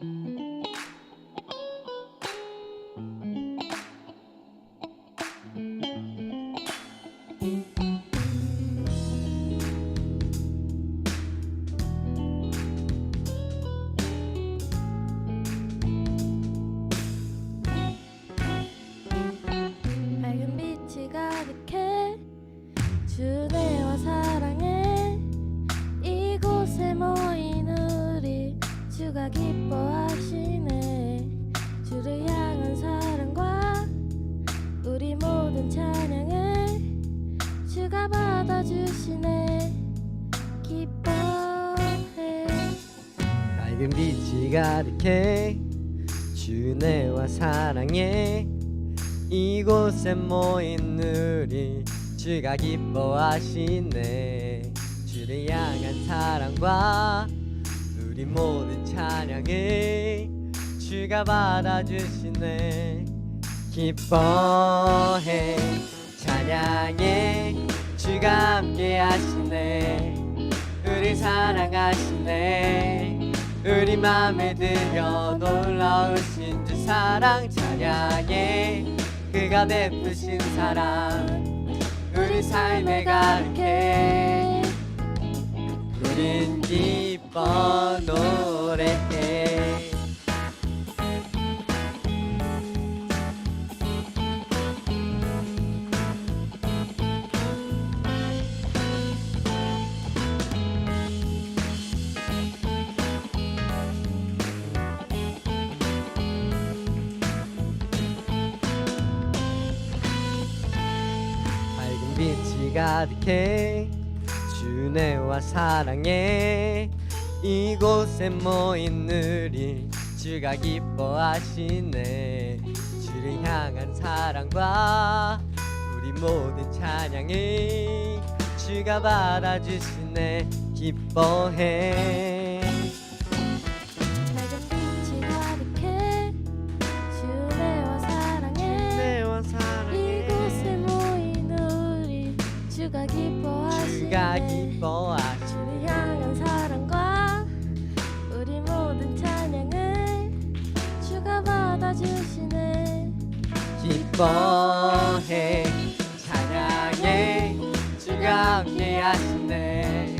맑은 받아주시네 기뻐해 맑은 빛이 가득해 주내와 사랑해. 이곳에 모인 우리 주가 기뻐하시네. 주를 향한 사랑과 우리 모든 찬양을 주가 받아주시네. 기뻐해 찬양해 주가 함께 하시네. 우리 사랑하시네. 우리 맘에 들여 놀라우신 주 사랑 찬양해. 그가 베푸신 사랑 우리 삶에 가득해. 우린 기뻐 노래 가득해 주내와 사랑해. 이곳에 모인 우리 주가 기뻐하시네. 주를 향한 사랑과 우리 모든 찬양을 주가 받아주시네. 기뻐해 기뻐하시네 주를 향한 사랑과 우리 모든 찬양을 주가 받아주시네. 기뻐해. 찬양해. 주가 함께 하시네.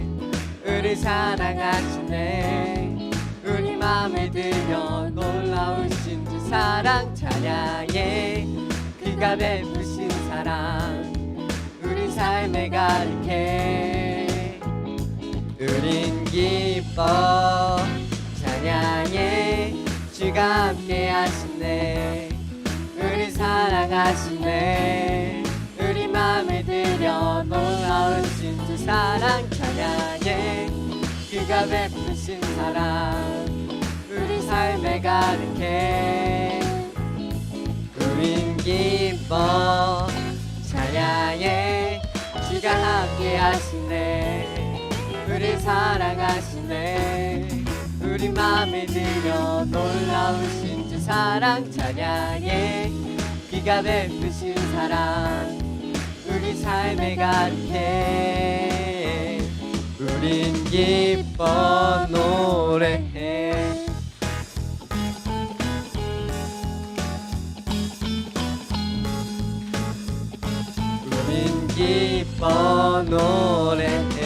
우리 사랑하시네. 우리 맘에 들여 놀라우신 주 사랑 찬양해. 그가 베푸신 사랑. 우리 삶에 가득해 주가 함께 하시네. 우리 사랑하시네. 우리 맘에 들여 놀라우신 주 사랑 찬양해 그가 베푸신 사랑 우리 삶에 가득해. 우린 기뻐 찬양해 주가 함께 하시네. 우리 사랑하시네. 우리 맘에 들여 놀라우신 주 사랑 찬양해. 그가 베푸신 사랑 우리 삶에 가득해. 우린 기뻐 노래해. 우린 기뻐 노래해